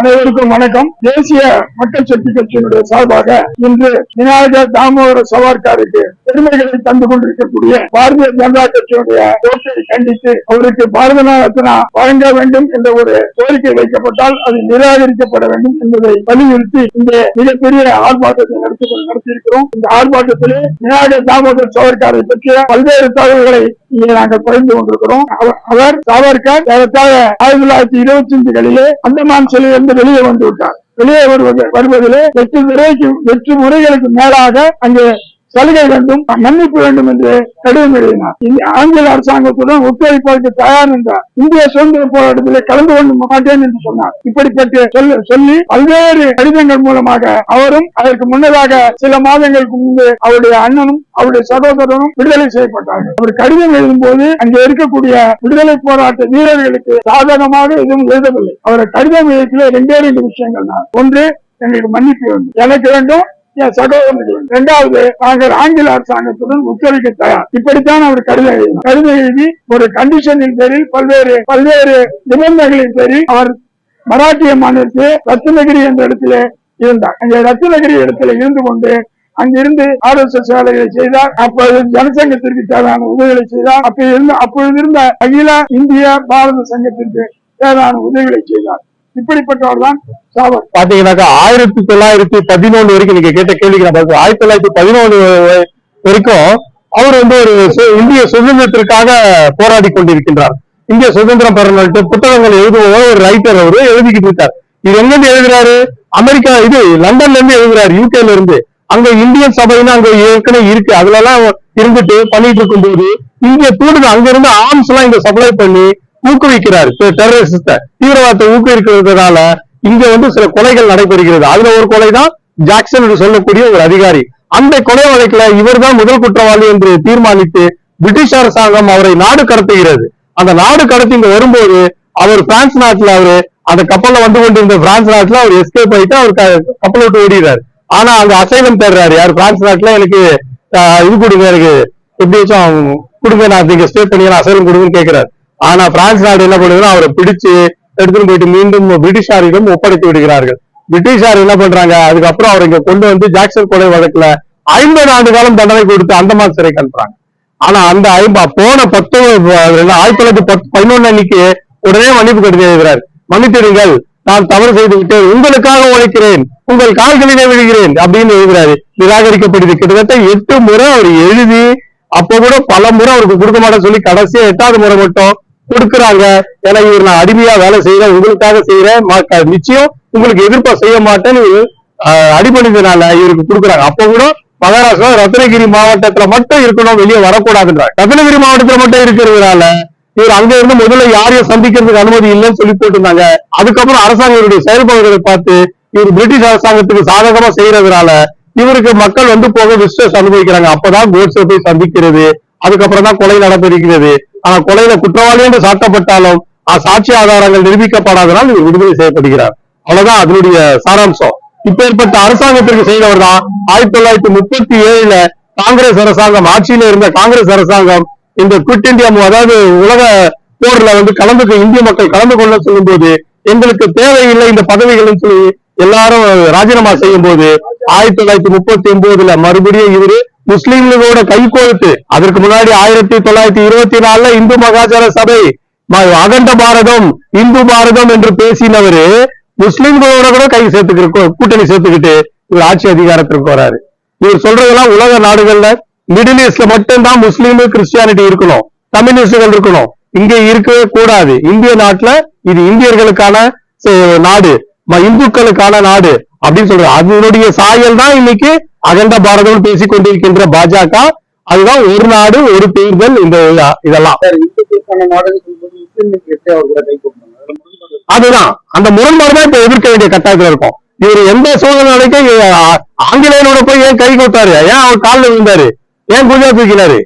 அனைவருக்கும் வணக்கம். தேசிய மக்கள் சக்தி கட்சியினுடைய சார்பாக இன்று விநாயகர் தாமோதர சவார்காருக்கு பெருமைகளை தந்து கொண்டிருக்கக்கூடிய பாரதிய ஜனதா கட்சியுடைய போட்டை கண்டித்து அவருக்கு பாரத ரத்னா வழங்க வேண்டும் என்ற ஒரு கோரிக்கை வைக்கப்பட்டால் அது நிராகரிக்கப்பட வேண்டும் என்பதை வலியுறுத்தி இந்த மிகப்பெரிய ஆர்ப்பாட்டத்தை நடத்தி நடத்தியிருக்கிறோம். இந்த ஆர்ப்பாட்டத்திலே விநாயகர் தாமோதர் சவர்காரை பற்றிய பல்வேறு தகவல்களை இங்கே நாங்கள் குறைந்து கொண்டிருக்கிறோம். அவர் அவர் சாவர்கர் ஏறத்தாழ ஆயிரத்தி தொள்ளாயிரத்தி இருபத்தி அஞ்சுகளிலே அந்தமான் சிலையிலிருந்து வெளியே வந்து விட்டார். வெளியே வருவது வருவதிலே எட்டு முறைக்கு எட்டு முறைகளுக்கு மேலாக அங்கே சலுகை வேண்டும் மன்னிப்பு வேண்டும் என்று கடிதம் எழுதினார். இந்த ஆங்கில அரசாங்கத்துடன் ஒத்துழைப்பதற்கு தயார் என்றார் இந்திய சுதந்திர போராட்டத்தில் கலந்து கொண்டு மாட்டேன் என்று சொன்னார். இப்படிப்பட்ட சொல்லி பல்வேறு கடிதங்கள் மூலமாக அவரும் அதற்கு முன்னதாக சில மாதங்களுக்கு முன்பு அவருடைய அண்ணனும் அவருடைய சகோதரனும் விடுதலை செய்யப்பட்டார்கள். அவர் கடிதம் எழுதும் போது அங்கே இருக்கக்கூடிய விடுதலை போராட்ட வீரர்களுக்கு சாதகமாக எதுவும் எழுதவில்லை. அவர் கடிதம் எழுத்துல ரெண்டே ரெண்டு விஷயங்கள் தான் ஒன்று எங்களுக்கு மன்னிப்பு வேண்டும். எனக்கு வேண்டும் என் சகோதரர்கள் இரண்டாவது நாங்கள் ஆங்கில அரசாங்கத்துடன் ஒத்துழைக்க தயார். இப்படித்தான் அவர் கடிதம் எழுதினார். கடிதம் எழுதி ஒரு கண்டிஷனின் பேரில் பல்வேறு பல்வேறு நிபந்தனைகளின் பேரில் அவர் மராட்டிய மாநிலத்தில் ரத்னகிரி என்ற இடத்துல இருந்தார். அங்கே ரத்னகிரி இடத்துல இருந்து கொண்டு அங்கிருந்து ஆர் எஸ் எஸ் வேலைகளை செய்தார். அப்போது ஜனசங்கத்திற்கு தேவையான உதவிகளை செய்தார். அப்ப இருந்த அப்பொழுது இருந்த அகில இந்திய பாரத சங்கத்திற்கு தேவையான உதவிகளை செய்தார். இப்படிப்பட்டவர்தான் சாவர் பாத்தீங்கன்னாக்கா ஆயிரத்தி தொள்ளாயிரத்தி பதினொன்று வரைக்கும் நீங்க கேட்ட கேள்விக்கு நான் ஆயிரத்தி தொள்ளாயிரத்தி பதினொன்று வரைக்கும் அவர் வந்து ஒரு இந்திய சுதந்திரத்திற்காக போராடி கொண்டிருக்கின்றார். இந்திய சுதந்திரம் பெறணும்ட்டு புத்தகங்கள் எழுதுபவர் ஒரு ரைட்டர் அவரு எழுதிக்கிட்டு இருக்கார். இது எங்கிருந்து எழுதுறாரு? அமெரிக்கா இது லண்டன்ல இருந்து எழுதுறாரு யூகேல இருந்து. அங்க இந்தியன் சபைன்னு அங்க ஏற்கனவே இருக்கு. அதுல எல்லாம் இருந்துட்டு பண்ணிட்டு இருக்கும்போது இங்க தூடுது அங்க இருந்து ஆர்ம்ஸ் எல்லாம் இங்க சப்ளை பண்ணி ஊக்குவிக்கிறார். டெரரிஸ்ட தீவிரவாதத்தை ஊக்குவிக்கிறதுனால இங்க வந்து சில கொலைகள் நடைபெறுகிறது. அதுல ஒரு கொலை தான் ஜாக்சன் என்று சொல்லக்கூடிய ஒரு அதிகாரி. அந்த கொலை வழக்குல இவர் தான் முதல் குற்றவாளி என்று தீர்மானித்து பிரிட்டிஷ் அரசாங்கம் அவரை நாடு கடத்துகிறது. அந்த நாடு கடத்தி இங்க வரும்போது அவர் பிரான்ஸ் நாட்டுல அவரு அந்த கப்பல்ல வந்து கொண்டிருந்த பிரான்ஸ் நாட்டுல அவர் எஸ்கேப் ஆயிட்டு அவர் க- கப்பலை விட்டு ஓடிடுறாரு. ஆனா அங்க அசைலம் தேடுறாரு. யார் பிரான்ஸ் நாட்டுல எனக்கு இது கொடுங்க எனக்கு எப்படியாச்சும் கொடுங்க நான் இங்க ஸ்டே பண்ணி அசைலம் கொடுங்கன்னு கேட்கிறாரு ஆனா பிரான்ஸ் நாடு என்ன பண்ணுதுன்னா அவரை பிடிச்சு எடுத்துட்டு போயிட்டு மீண்டும் பிரிட்டிஷாரிடம் ஒப்படைத்து விடுகிறார்கள். பிரிட்டிஷார் என்ன பண்றாங்க? அதுக்கப்புறம் அவர் இங்க கொண்டு வந்து ஜாக்சன் கொலை வழக்குல ஐம்பது ஆண்டு காலம் தண்டனை கொடுத்து அந்தமான் சிறைக்கு அனுப்புறாங்க. ஆனா அந்த ஐம்ப போன பத்து ஆயிரத்தி தொள்ளாயிரத்தி பத்து பதினொன்னு அன்னைக்கு உடனே மன்னிப்பு கடிதம் எழுதுறாரு மன்னித்திடுங்கள் நான் தவறு செய்து விட்டேன் உங்களுக்காக உழைக்கிறேன். உங்கள் கால்களிலே விழுகிறேன் அப்படின்னு எழுதுறாரு. நிராகரிக்கப்படுது. கிட்டத்தட்ட எட்டு முறை அவர் எழுதி அப்ப கூட பல முறை அவருக்கு கொடுக்க மாட்டேன்னு சொல்லி கடைசியா எட்டாவது முறை மட்டும் கொடுக்குறாங்க. ஏன்னா இவர் நான் அடிமையா வேலை செய்யறேன் உங்களுக்காக செய்யறேன் நிச்சயம் உங்களுக்கு எதிர்ப்பா செய்ய மாட்டேன்னு அடிபணிந்தனால இவருக்கு கொடுக்குறாங்க. அப்ப கூட மகாராஷ்டிரா ரத்னகிரி மாவட்டத்துல மட்டும் இருக்கணும் வெளியே வரக்கூடாதுன்றாங்க. ரத்னகிரி மாவட்டத்துல மட்டும் இருக்கிறதுனால இவர் அங்க இருந்து முதல்ல யாரையும் சந்திக்கிறதுக்கு அனுமதி இல்லைன்னு சொல்லி போட்டிருந்தாங்க. அதுக்கப்புறம் அரசாங்கத்துடைய செயல்பாடுகளை பார்த்து இவர் பிரிட்டிஷ் அரசாங்கத்துக்கு சாதகமா செய்யறதுனால இவருக்கு மக்கள் வந்து போக விஸ்வஸ் அனுபவிக்கிறாங்க. அப்பதான் கோட்ஸை போய் சந்திக்கிறது. அதுக்கப்புறம் தான் கொலை நடந்திருக்கிறது. ஆனா கொலையில குற்றவாளி என்று சாட்டப்பட்டாலும் சாட்சி ஆதாரங்கள் நிரூபிக்கப்படாததால் இவர் விடுதலை செய்யப்படுகிறார். அவ்வளவுதான் அதனுடைய சாராம்சம். இப்ப ஏற்பட்ட அரசாங்கத்திற்கு செய்தவர் தான் ஆயிரத்தி தொள்ளாயிரத்தி முப்பத்தி ஏழுல காங்கிரஸ் அரசாங்கம் ஆட்சியில இருந்த காங்கிரஸ் அரசாங்கம் இந்த குவிட் இந்தியா அதாவது உலக போர்ல வந்து கலந்து இந்திய மக்கள் கலந்து கொள்ள சொல்லும் போது எங்களுக்கு தேவையில்லை இந்த பதவிகள்னு சொல்லி எல்லாரும் ராஜினாமா செய்யும் போது ஆயிரத்தி தொள்ளாயிரத்தி முப்பத்தி ஒன்பதுல மறுபடியும் இவரு முஸ்லீம்களோட கை கோர்த்து அதற்கு முன்னாடி ஆயிரத்தி தொள்ளாயிரத்தி இருபத்தி நாலுல இந்து மகாச்சார சபை ம- அகண்ட பாரதம் இந்து பாரதம் என்று பேசினவரு முஸ்லீம்களோட கூட கை சேர்த்துக்கிட்டு கூட்டணி சேர்த்துக்கிட்டு இவர் ஆட்சி அதிகாரத்திற்கு வராரு இவர் சொல்றதெல்லாம் உலக நாடுகள்ல மிடில் ஈஸ்ட்ல மட்டும்தான் முஸ்லீம் கிறிஸ்டியானிட்டி இருக்கணும் கம்யூனிஸ்டுகள் இருக்கணும். இங்க இருக்கவே கூடாது. இந்திய நாட்டுல இது இந்தியர்களுக்கான சே- நாடு. இந்துக்களுக்கான நாடு அப்படின்னு சொல்றாரு அதனுடைய சாயல் தான் இன்னைக்கு அகண்ட பாரதம் பேசிக் கொண்டிருக்கின்ற பாஜக. அதுதான் ஒரு நாடு ஒரு தேர்தல் இந்த இதெல்லாம். அதுதான். அந்த முரண்பாடு தான் இப்ப எதிர்க்க வேண்டிய கட்டாயத்துல இருக்கும். இவர் எந்த ஆ- ஆங்கிலேயனோட போய் ஏன் கை கொடுத்தாரு? ஏன் அவர் காலில் விழுந்தாரு? ஏன் குஜா தூக்கினாரு?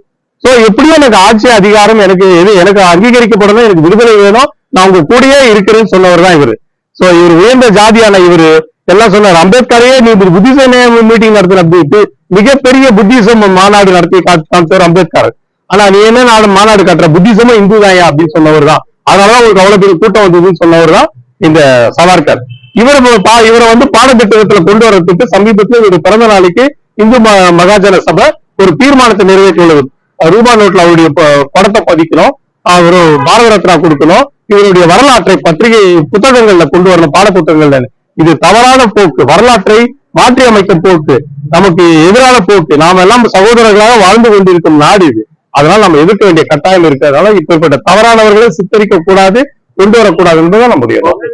சோ எப்படியும் எனக்கு ஆட்சி அதிகாரம் எனக்கு எது எனக்கு அங்கீகரிக்கப்படணும் எனக்கு விடுதலை வேணும். நான் உங்க கூடயே இருக்கிறேன்னு சொன்னவர் தான் இவரு. சோ இவர் உயர்ந்த ஜாதியான இவரு எல்லாம் சொன்னார். அம்பேத்கரையே நீ புத்திச மீட்டிங் நடத்தின அப்படின்ட்டு மிகப்பெரிய புத்திசம் மாநாடு நடத்தி காட்- காமிச்சவர் அம்பேத்கர். ஆனா நீ என்ன நாடு மாநாடு காட்டுற? புத்திசமும் இந்து தான் அப்படின்னு சொன்னவர் தான். அதனாலதான் உங்களுக்கு அவ்வளவு பெரிய கூட்டம் வந்ததுன்னு சொன்னவர் தான் இந்த சவார்கர். இவர் பா- இவரை வந்து பாடத்திட்டத்துல கொண்டு வரதுக்கு சமீபத்தில் இவருடைய பிறந்த நாளைக்கு இந்து ம- மகாஜன சபை ஒரு தீர்மானத்தை நிறைவேற்றியுள்ளது. ரூபா நோட்ல அவருடைய ப- படத்தை பதிக்கணும் அவரு பாரத ரத்னா கொடுக்கணும். இவருடைய வரலாற்றை பத்திரிகை புத்தகங்கள்ல கொண்டு வரணும் பாட புத்தகங்கள்ல இது தவறான போக்கு. வரலாற்றை மாற்றி அமைக்கும் போக்கு. நமக்கு எதிரான போக்கு. நாம எல்லாம் சகோதரர்களாக வாழ்ந்து கொண்டிருக்கும் நாடு இது. அதனால நம்ம எதிர்க்க வேண்டிய கட்டாயம் இருக்கிறதுனால அதனால இப்படிப்பட்ட தவறானவர்களை சித்தரிக்க கூடாது கொண்டு வரக்கூடாது என்பதுதான் நம்முடைய நோக்கம்.